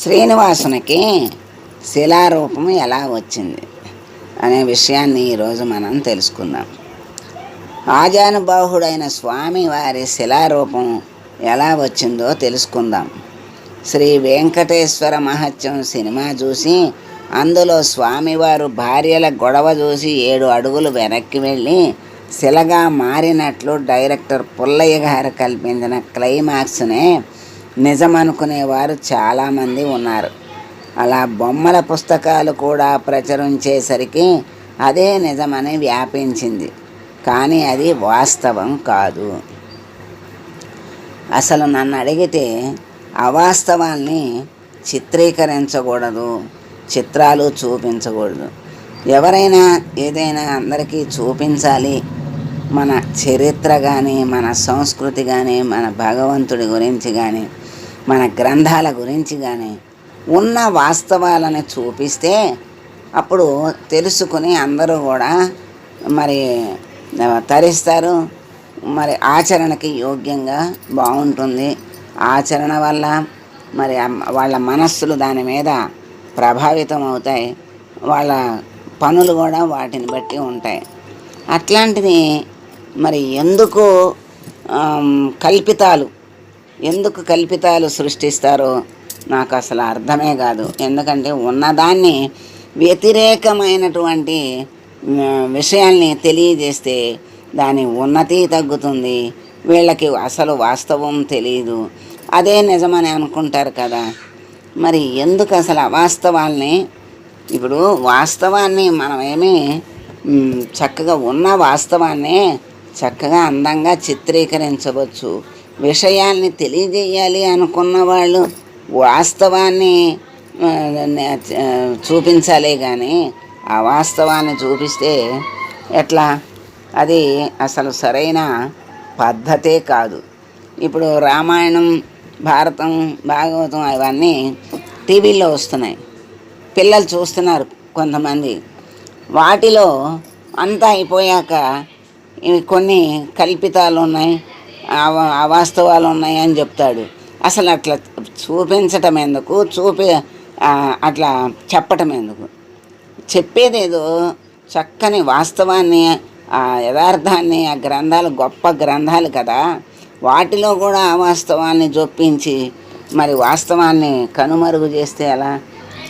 శ్రీనివాసునికి శిలారూపం ఎలా వచ్చింది అనే విషయాన్ని ఈరోజు మనం తెలుసుకుందాం. ఆజానుబాహుడైన స్వామి వారి శిలారూపం ఎలా వచ్చిందో తెలుసుకుందాం. శ్రీ వెంకటేశ్వర మహత్యం సినిమా చూసి అందులో స్వామివారు భార్యల గొడవ చూసి ఏడు అడుగులు వెనక్కి వెళ్ళి శిలగా మారినట్లు డైరెక్టర్ పుల్లయ్య గారు కల్పించిన క్లైమాక్స్నే నిజమనుకునేవారు చాలామంది ఉన్నారు. అలా బొమ్మల పుస్తకాలు కూడా ప్రచురించేసరికి అదే నిజమని వ్యాపించింది. కానీ అది వాస్తవం కాదు. అసలు నన్ను అడిగితే అవాస్తవాల్ని చిత్రీకరించకూడదు చిత్రాలు చూపించకూడదు. ఎవరైనా ఏదైనా అందరికీ చూపించాలి. మన చరిత్ర కానీ మన సంస్కృతి కానీ మన భగవంతుడి గురించి కానీ మన గ్రంథాల గురించి కానీ ఉన్న వాస్తవాలను చూపిస్తే అప్పుడు తెలుసుకుని అందరూ కూడా మరి తరిస్తారు. మరి ఆచరణకి యోగ్యంగా బాగుంటుంది. ఆచరణ వల్ల మరి వాళ్ళ మనస్సులు దాని మీద ప్రభావితం అవుతాయి. వాళ్ళ పనులు కూడా వాటిని బట్టి ఉంటాయి. అట్లాంటిది మరి ఎందుకు కల్పితాలు ఎందుకు కల్పితాలు సృష్టిస్తారో నాకు అసలు అర్థమే కాదు. ఎందుకంటే ఉన్నదాన్ని వ్యతిరేకమైనటువంటి విషయాల్ని తెలియజేస్తే దాని ఉన్నతి తగ్గుతుంది. వీళ్ళకి అసలు వాస్తవం తెలియదు అదే నిజమని అనుకుంటారు కదా. మరి ఎందుకు అసలు అవాస్తవాల్ని? ఇప్పుడు వాస్తవాన్ని మనమేమి చక్కగా ఉన్న వాస్తవాన్ని చక్కగా అందంగా చిత్రీకరించవచ్చు. విషయాల్ని తెలియజేయాలి అనుకున్న వాళ్ళు వాస్తవాన్ని చూపించాలి కానీ ఆ వాస్తవాన్ని చూపిస్తే ఎట్లా? అది అసలు సరైన పద్ధతే కాదు. ఇప్పుడు రామాయణం భారతం భాగవతం అవన్నీ టీవీలో వస్తున్నాయి. పిల్లలు చూస్తున్నారు కొంతమంది. వాటిలో అంతా అయిపోయాక ఇవి కొన్ని కల్పితాలు ఉన్నాయి. అవాస్తవాలు ఉన్నాయని చెప్తాడు. అసలు అట్లా చూపించటం ఎందుకు? చూపి అట్లా చెప్పటం ఎందుకు? చెప్పేదేదో చక్కని వాస్తవాన్ని ఆ యథార్థాన్ని ఆ గ్రంథాలు గొప్ప గ్రంథాలు కదా. వాటిలో కూడా అవాస్తవాన్ని జొప్పించి మరి వాస్తవాన్ని కనుమరుగు చేస్తే ఎలా?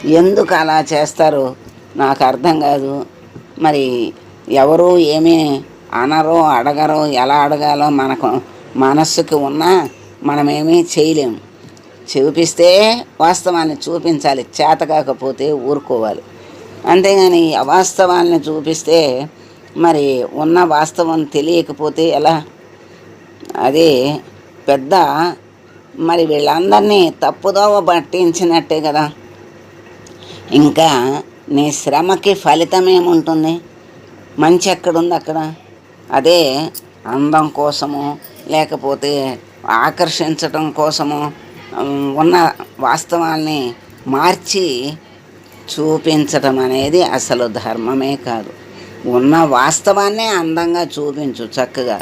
ఎందుకు అలా చేస్తారో నాకు అర్థం కాదు. మరి ఎవరు ఏమీ అనరో అడగరో ఎలా అడగాలో మనకు మనస్సుకి ఉన్నా మనమేమీ చేయలేము చూపిస్తే వాస్తవాన్ని చూపించాలి చేత కాకపోతే ఊరుకోవాలి. అంతేగాని అవాస్తవాన్ని చూపిస్తే మరి ఉన్న వాస్తవం తెలియకపోతే ఎలా? అదే పెద్ద మరి వీళ్ళందరినీ తప్పుదోవ పట్టించినట్టే కదా. ఇంకా నీ శ్రమకి ఫలితం ఏముంటుంది మంచి ఎక్కడుంది అక్కడ? అదే అందం కోసము లేకపోతే ఆకర్షించటం కోసము ఉన్న వాస్తవాల్ని మార్చి చూపించటం అనేది అసలు ధర్మమే కాదు. ఉన్న వాస్తవాన్నే అందంగా చూపించు చక్కగా.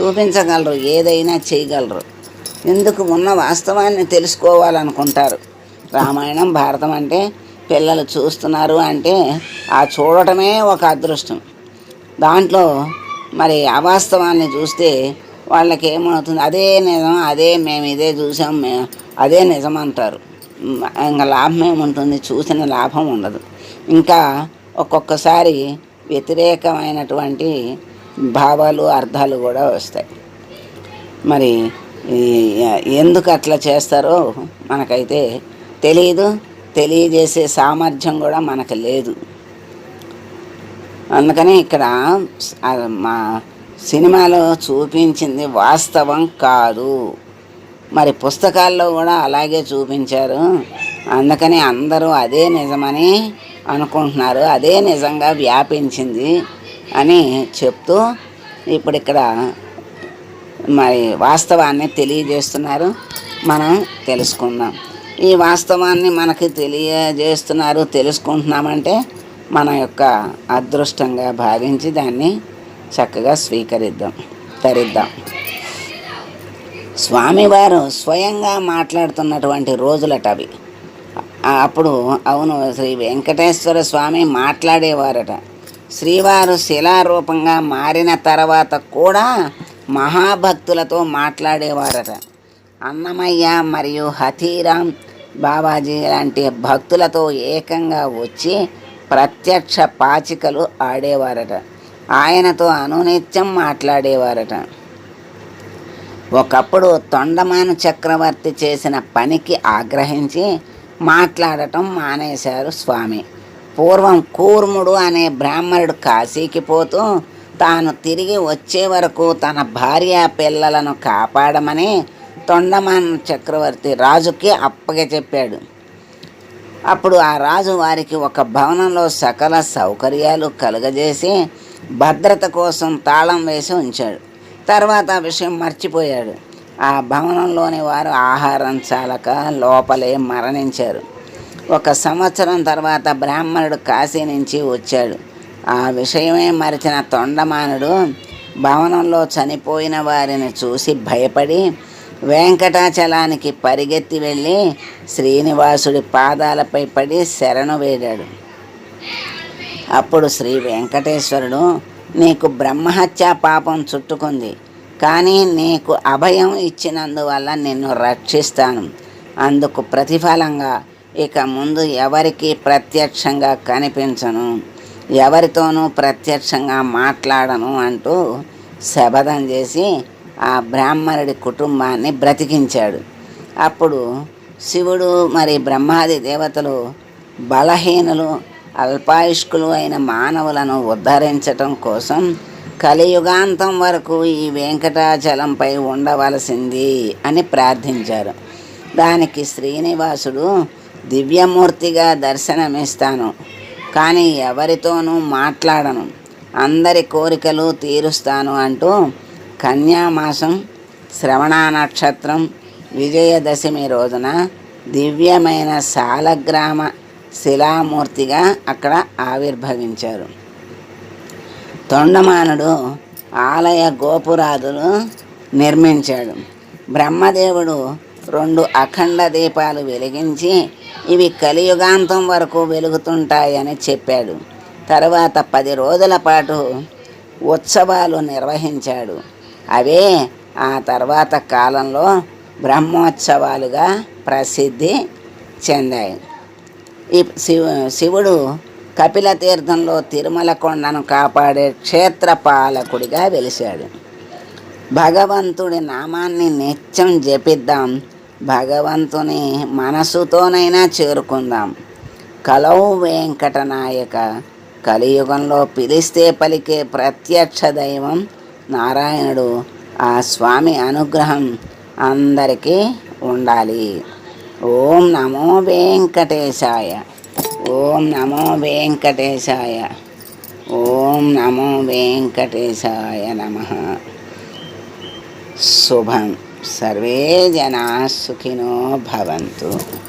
చూపించగలరు ఏదైనా చేయగలరు. ఎందుకు ఉన్న వాస్తవాన్ని తెలుసుకోవాలనుకుంటారు? రామాయణం భారతం అంటే పిల్లలు చూస్తున్నారు అంటే ఆ చూడటమే ఒక అదృష్టం. దాంట్లో మరి అవాస్తవాన్ని చూస్తే వాళ్ళకి ఏమవుతుంది? అదే నిజం అదే మేము ఇదే చూసాం మేము అదే నిజం అంటారు ఇంకా లాభం ఏముంటుంది? చూసిన లాభం ఉండదు. ఇంకా ఒక్కొక్కసారి వ్యతిరేకమైనటువంటి భావాలు అర్థాలు కూడా వస్తాయి. మరి ఎందుకు అట్లా చేస్తారో మనకైతే తెలియదు తెలియజేసే సామర్థ్యం కూడా మనకు లేదు. అందుకని ఇక్కడ మా సినిమాలో చూపించింది వాస్తవం కాదు. మరి పుస్తకాల్లో కూడా అలాగే చూపించారు. అందుకని అందరూ అదే నిజమని అనుకుంటున్నారు. అదే నిజంగా వ్యాపించింది అని చెప్తూ ఇప్పుడు ఇక్కడ మరి వాస్తవాన్ని తెలియజేస్తున్నారు. మనం తెలుసుకుందాం. ఈ వాస్తవాన్ని మనకి తెలియజేస్తున్నారు తెలుసుకుంటున్నామంటే మన యొక్క అదృష్టంగా భావించి దాన్ని చక్కగా స్వీకరిద్దాం తరిద్దాం. స్వామివారు స్వయంగా మాట్లాడుతున్నటువంటి రోజులట అవి. అప్పుడు అవును శ్రీ వెంకటేశ్వర స్వామి మాట్లాడేవారట. శ్రీవారు శిలారూపంగా మారిన తర్వాత కూడా మహాభక్తులతో మాట్లాడేవారట. అన్నమయ్య మరియు హతీరామ్ బాబాజీ లాంటి భక్తులతో ఏకంగా వచ్చి ప్రత్యక్ష పాచికలు ఆడేవారట. ఆయనతో అనునిత్యం మాట్లాడేవారట. ఒకప్పుడు తొండమాన చక్రవర్తి చేసిన పనికి ఆగ్రహించి మాట్లాడటం మానేశారు స్వామి. పూర్వం కూర్ముడు అనే బ్రాహ్మణుడు కాశీకి పోతూ తాను తిరిగి వచ్చే వరకు తన భార్య పిల్లలను కాపాడమని తొండమాన చక్రవర్తి రాజుకి అప్పగ చెప్పాడు. అప్పుడు ఆ రాజు వారికి ఒక భవనంలో సకల సౌకర్యాలు కలుగజేసి భద్రత కోసం తాళం వేసి ఉంచాడు. తర్వాత ఆ విషయం మర్చిపోయాడు. ఆ భవనంలోని వారు ఆహారం చాలక లోపలే మరణించారు. ఒక సంవత్సరం తర్వాత బ్రాహ్మణుడు కాశీ నుంచి వచ్చాడు. ఆ విషయమే మరిచిన తొండమానుడు భవనంలో చనిపోయిన వారిని చూసి భయపడి వెంకటాచలానికి పరిగెత్తి వెళ్ళి శ్రీనివాసుడి పాదాలపై పడి శరణు వేడాడు. అప్పుడు శ్రీ వెంకటేశ్వరుడు నీకు బ్రహ్మహత్య పాపం చుట్టుకుంది. కానీ నీకు అభయం ఇచ్చినందువల్ల నిన్ను రక్షిస్తాను. అందుకు ప్రతిఫలంగా ఇక ముందు ఎవరికి ప్రత్యక్షంగా కనిపించను. ఎవరితోనూ ప్రత్యక్షంగా మాట్లాడను అంటూ శపథం చేసి ఆ బ్రాహ్మణుడి కుటుంబాన్ని బ్రతికించాడు. అప్పుడు శివుడు మరి బ్రహ్మాది దేవతలు బలహీనులు అల్పాయుష్కులు అయిన మానవులను ఉద్ధరించటం కోసం కలియుగాంతం వరకు ఈ వెంకటాచలంపై ఉండవలసింది అని ప్రార్థించారు. దానికి శ్రీనివాసుడు దివ్యమూర్తిగా దర్శనమిస్తాను. కానీ ఎవరితోనూ మాట్లాడను. అందరి కోరికలు తీరుస్తాను అంటూ కన్యామాసం శ్రవణ నక్షత్రం విజయదశమి రోజున దివ్యమైన సాలగ్రామ శిలామూర్తిగా అక్కడ ఆవిర్భవించారు. తొండమానుడు ఆలయ గోపురాదులు నిర్మించాడు. బ్రహ్మదేవుడు రెండు అఖండ దీపాలు వెలిగించి ఇవి కలియుగాంతం వరకు వెలుగుతుంటాయని చెప్పాడు. తర్వాత పది రోజుల పాటు ఉత్సవాలు నిర్వహించాడు. అవే ఆ తర్వాత కాలంలో బ్రహ్మోత్సవాలుగా ప్రసిద్ధి చెందాయి. ఈ శివ శివుడు కపిల తీర్థంలో తిరుమల కొండను కాపాడే క్షేత్రపాలకుడిగా వెలిశాడు. భగవంతుడి నామాన్ని నిత్యం జపిద్దాం. భగవంతుని మనసుతోనైనా చేరుకుందాం. కలవు వెంకటనాయక కలియుగంలో పిలిస్తే పలికే ప్రత్యక్ష దైవం నారాయణుడు. ఆ స్వామి అనుగ్రహం అందరికీ ఉండాలి. ఓం నమో వెంకటేశాయ. ఓం నమో వెంకటేశాయ. ఓం నమో వెంకటేశాయ నమ. శుభం. సర్వే జనా సుఖినో భవంతు.